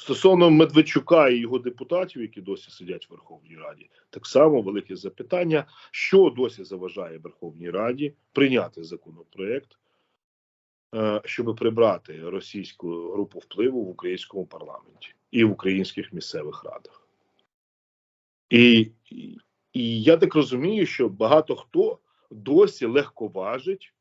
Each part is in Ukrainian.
Стосовно Медведчука і його депутатів, які досі сидять в Верховній Раді, так само велике запитання, що досі заважає Верховній Раді прийняти законопроект, е, щоб прибрати російську групу впливу в українському парламенті і в українських місцевих радах. І, і, я так розумію, що багато хто досі легковажить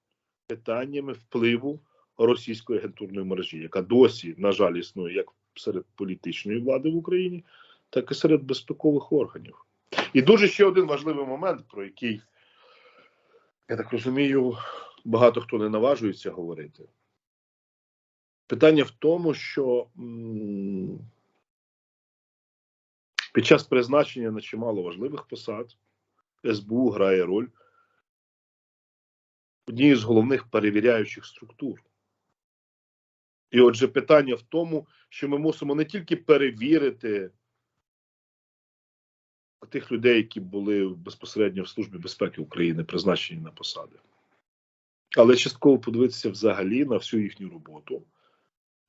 питаннями впливу російської агентурної мережі, яка досі, на жаль, існує як серед політичної влади в Україні, так і серед безпекових органів. І дуже ще один важливий момент, про який, я так розумію, багато хто не наважується говорити. Питання в тому, що під час призначення на чимало важливих посад СБУ грає роль однієї з головних перевіряючих структур. І отже, питання в тому, що ми мусимо не тільки перевірити тих людей, які були безпосередньо в Службі безпеки України, призначені на посади, але частково подивитися взагалі на всю їхню роботу,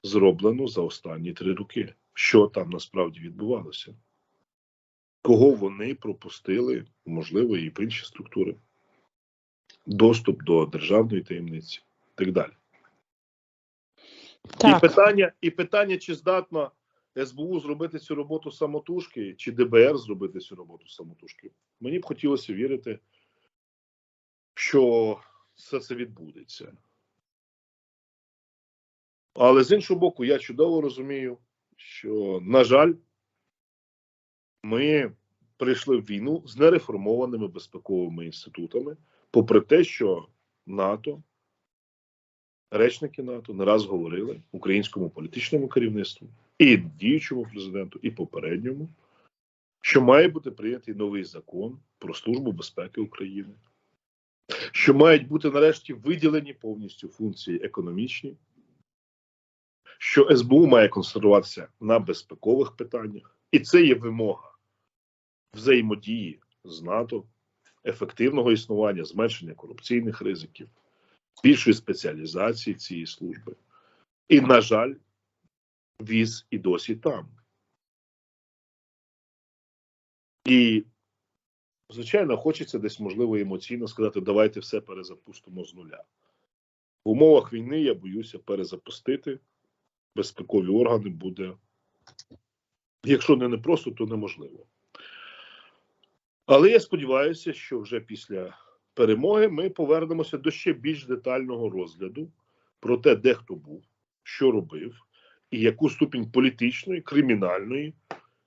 зроблену за останні три роки. Що там насправді відбувалося? Кого вони пропустили, можливо, і в інші структури, доступ до державної таємниці і так далі. Так. І питання, і питання, чи здатна СБУ зробити цю роботу самотужки, чи ДБР зробити цю роботу самотужки. Мені б хотілося вірити, що все це відбудеться. Але з іншого боку, я чудово розумію, що, на жаль, ми прийшли в війну з нереформованими безпековими інститутами, попри те, що НАТО речники НАТО не раз говорили українському політичному керівництву і діючому президенту, і попередньому, що має бути прийнятий новий закон про службу безпеки України, що мають бути нарешті виділені повністю функції економічні, що СБУ має концентруватися на безпекових питаннях, і це є вимога взаємодії з НАТО, ефективного існування, зменшення корупційних ризиків більшої спеціалізації цієї служби. І, на жаль, віз і досі там. І, звичайно, хочеться десь, можливо, емоційно сказати, давайте все перезапустимо з нуля. В умовах війни я боюся перезапустити безпекові органи буде, якщо не непросто, то неможливо. Але я сподіваюся, що вже після перемоги ми повернемося до ще більш детального розгляду про те, де хто був, що робив, і яку ступінь політичної, кримінальної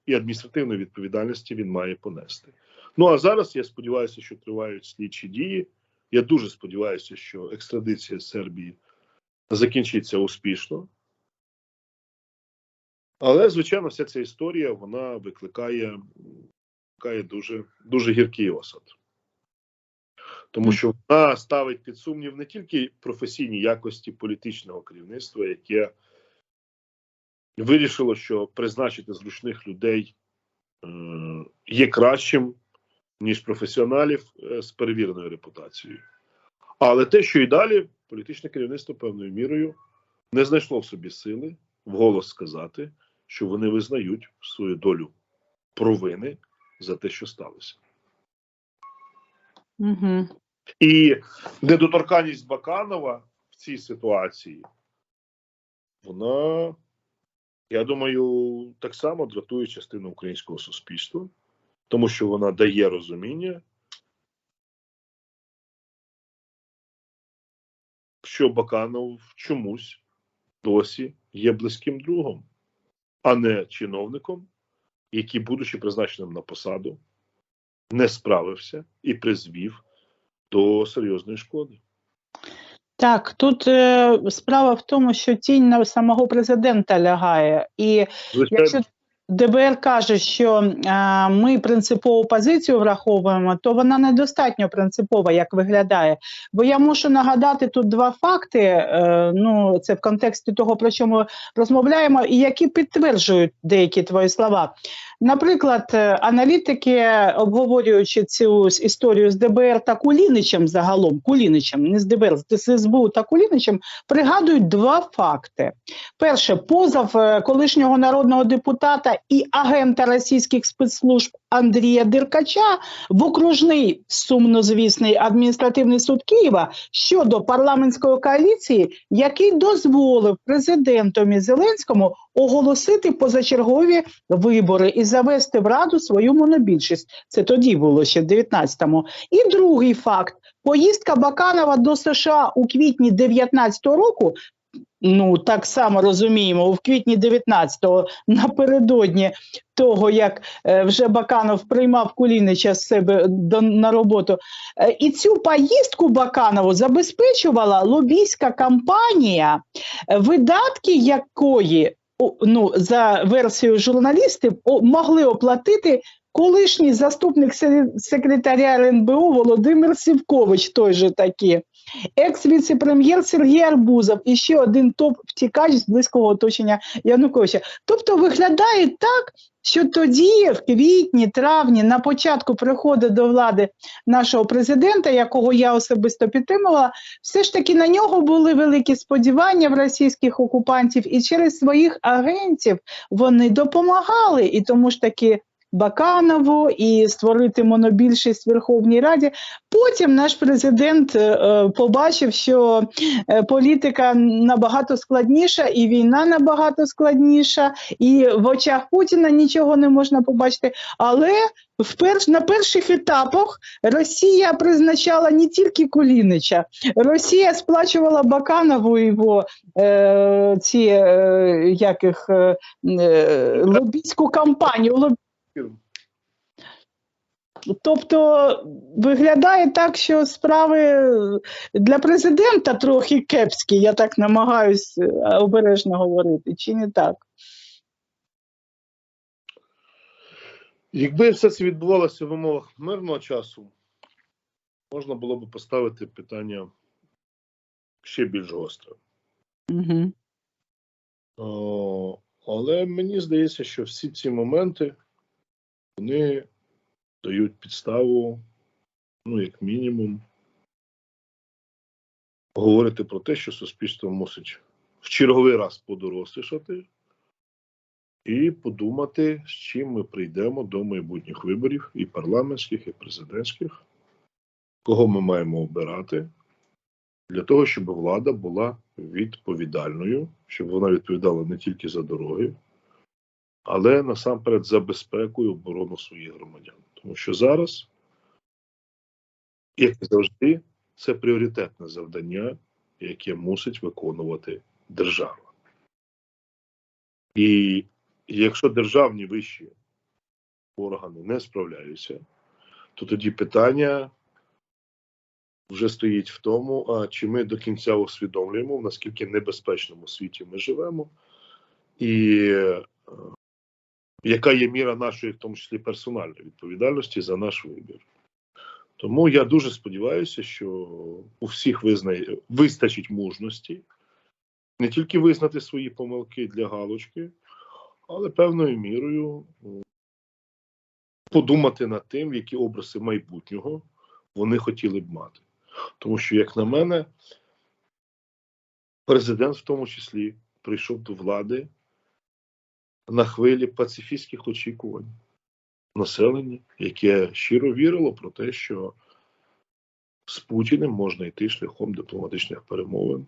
і адміністративної відповідальності він має понести. Ну а зараз я сподіваюся, що тривають слідчі дії. Я дуже сподіваюся, що екстрадиція Сербії закінчиться успішно. Але, звичайно, вся ця історія вона викликає, викликає дуже, дуже гіркий осад тому що вона ставить під сумнів не тільки професійні якості політичного керівництва, яке вирішило, що призначити зручних людей е, є кращим, ніж професіоналів е, з перевіреною репутацією. Але те, що і далі політичне керівництво певною мірою не знайшло в собі сили вголос сказати, що вони визнають свою долю провини за те, що сталося. Угу. І недоторканність Баканова в цій ситуації, вона, я думаю, так само дратує частину українського суспільства, тому що вона дає розуміння, що Баканов чомусь досі є близьким другом, а не чиновником, який, будучи призначеним на посаду, не справився і призвів до серйозної шкоди. Так, тут е, справа в тому, що тінь на самого президента лягає, і Звичайно, якщо ДБР каже, що е, ми принципову позицію враховуємо, то вона недостатньо принципова, як виглядає. Бо я мушу нагадати тут два факти. Е, ну, це в контексті того, про що ми розмовляємо, і які підтверджують деякі твої слова. Наприклад, е, аналітики, обговорюючи цю історію з ДБР та Куліничем загалом, Куліничем, не з ДБР, з СБУ та Куліничем, пригадують два факти. Перше, позов е, колишнього народного депутата і агента російських спецслужб Андрія Деркача в окружний сумнозвісний адміністративний суд Києва щодо парламентської коаліції, який дозволив президентові Зеленському оголосити позачергові вибори і завести в раду свою монобільшість. Це тоді було ще в 19-му. І другий факт: поїздка Баканова до США у квітні 19-го року. Ну, так само розуміємо, в квітні 19-го, напередодні того, як е, вже Баканов приймав Кулінича з себе до, на роботу. Е, і цю поїздку Баканову забезпечувала лобійська кампанія, е, видатки якої ну, за версією журналістів, могли оплатити колишній заступник секретаря РНБО Володимир Сівкович, той же таки, екс-віце-прем'єр Сергій Арбузов і ще один топ-втікач з близького оточення Януковича. Тобто виглядає так, що тоді, в квітні, травні, на початку приходу до влади нашого президента, якого я особисто підтримувала, все ж таки на нього були великі сподівання в російських окупантів, і через своїх агентів вони допомагали. І тому ж таки Баканову і створити монобільшість в Верховній Раді. Потім наш президент е, е, побачив, що е, політика набагато складніша, і війна набагато складніша, і в очах Путіна нічого не можна побачити. Але в перш, на перших етапах Росія призначала не тільки Кулінича, Росія сплачувала Баканову його е, ці е, як їх, е, е, лобійську кампанію. Лоб- Тобто виглядає так, що справи для президента трохи кепські, я так намагаюсь е, обережно говорити, чи не так? Якби все це відбувалося в умовах мирного часу, можна було б поставити питання ще більш гостро. Угу. О, але мені здається, що всі ці моменти вони дають підставу, ну, як мінімум, говорити про те, що суспільство мусить в черговий раз подорослішати і подумати, з чим ми прийдемо до майбутніх виборів і парламентських, і президентських, кого ми маємо обирати, для того, щоб влада була відповідальною, щоб вона відповідала не тільки за дороги, але насамперед за безпеку і оборону своїх громадян. Тому що зараз, як і завжди, це пріоритетне завдання, яке мусить виконувати держава. І якщо державні вищі органи не справляються, то тоді питання вже стоїть в тому, а чи ми до кінця усвідомлюємо, в наскільки небезпечному світі ми живемо, і е, яка є міра нашої, в тому числі персональної відповідальності за наш вибір. Тому я дуже сподіваюся, що у всіх визнає, вистачить мужності не тільки визнати свої помилки для галочки, але певною мірою подумати над тим, які образи майбутнього вони хотіли б мати. Тому що, як на мене, президент в тому числі прийшов до влади на хвилі пацифістських очікувань. Населення, яке щиро вірило про те, що з Путіним можна йти шляхом дипломатичних перемовин,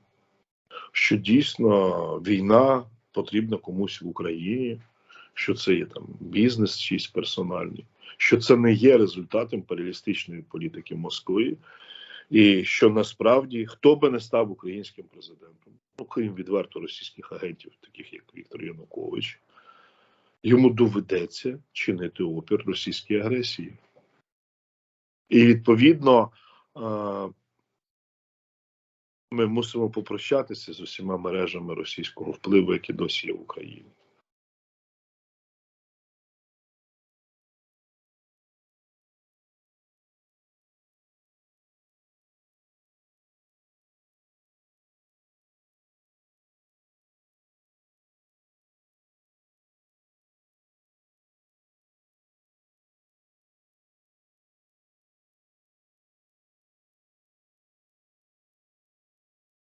що дійсно війна потрібна комусь в Україні, що це є там бізнес чийсь персональний, що це не є результатом імперіалістичної політики Москви, і що насправді хто би не став українським президентом, ну крім відверто російських агентів, таких як Віктор Янукович, йому доведеться чинити опір російській агресії. І відповідно е, ми мусимо попрощатися з усіма мережами російського впливу, які досі є в Україні.